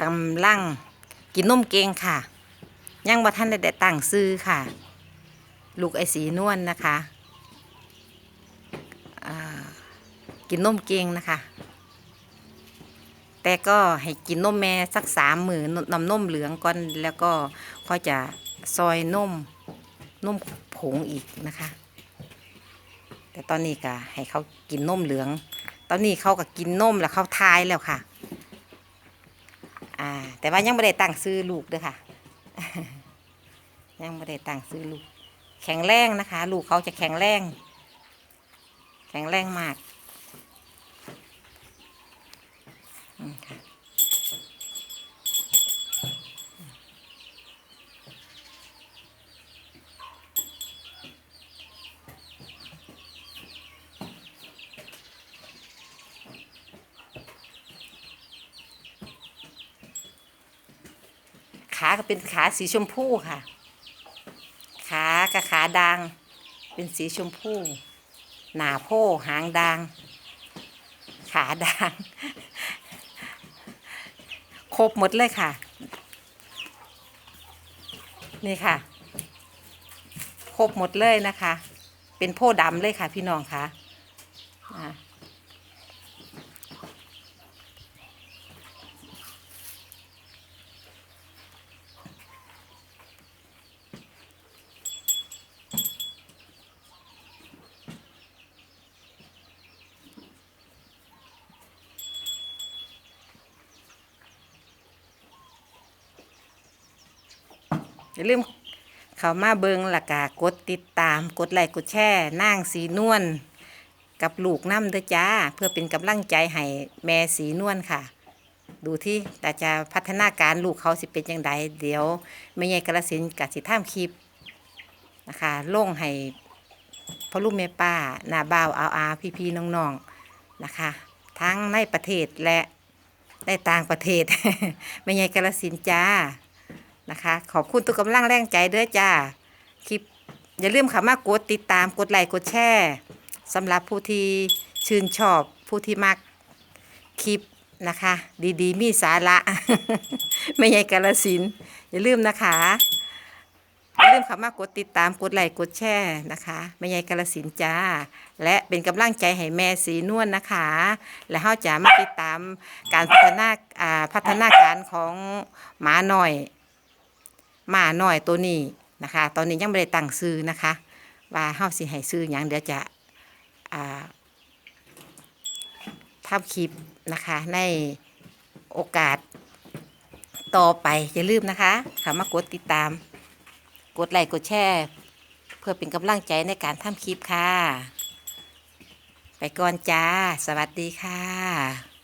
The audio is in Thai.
กำลังกินนมเก่งค่ะ ยังบ่ทันได้ได้ตั้งซื้อค่ะ ลูกไอสีนวลนะคะกินนมเก่งนะคะ แต่ก็ให้กินนมแม่สักสามมือนนำนมเหลืองก่อนแล้วก็ค่อยจะซอยนมนมผงอีกนะคะ แต่ตอนนี้ก็ให้เขากินนมเหลือง ตอนนี้เขาก็กินนมแล้วเขาทายแล้วค่ะ อ่า แต่ว่ายังไม่ได้ตั้งซื้อลูกเด้วยค่ะ ยังไม่ได้ตั้งซื้อลูก แข็งแรงนะคะ ลูกเขาจะแข็งแรง แข็งแรงมากอืมค่ะ ขาก็เป็นขาสีชมพูค่ะ ขากับขาดาง เป็นสีชมพู หนาโพหางดาง ขาดาง ครบหมดเลยค่ะ นี่ค่ะ ครบหมดเลยนะคะ เป็นโพดำเลยค่ะพี่น้องค่ะ อย่าลืมเข้ามาเบิงและกากดติดตาม กดไลค์กดแชร์นางสีนวลกับลูกน้ำเด้อจ้า เพื่อเป็นกำลังใจให้แม่สีนวลค่ะ ดูที่แต่จะพัฒนาการลูกเขาสิเป็นยังไงเดี๋ยวแม่ใหญ่กระสินกับสิท่ามคลิปนะคะลงให้พ่อลูกแม่ป้านาบ่าวอาอาพี่พี่น้องๆนะคะ ทั้งในประเทศและในต่างประเทศแม่ใหญ่กระสินจ้า นะคะ ขอบคุณทุกกำลังแรงใจเด้อจ้าคลิปอย่าลืมค่ะมากดติดตามกดไลค์กดแชร์สำหรับผู้ที่ชื่นชอบผู้ที่มักคลิปนะคะ ดีๆ มีสาระไม่ใช่กาลสินอย่าลืมนะคะอย่าลืมค่ะมากดติดตามกดไลค์กดแชร์นะคะไม่ใช่กาลสินจ้า และเป็นกำลังใจให้แม่สีนวลนะคะ และเฮาจะมาติดตามการพัฒนาพัฒนาการของหมาหน่อย หมาหน่อยตัวนี้นะคะ ตอนนี้ยังไม่ได้ตั้งซื้อนะคะ ว่าเฮาสิให้ซื้อหยังเดี๋ยวจะอ่าทำคลิปนะคะ ในโอกาสต่อไปอย่าลืมนะคะค่ะมากดติดตาม กดไลค์กดแชร์เพื่อเป็นกำลังใจในการทำคลิปค่ะ ไปก่อนจ้า สวัสดีค่ะ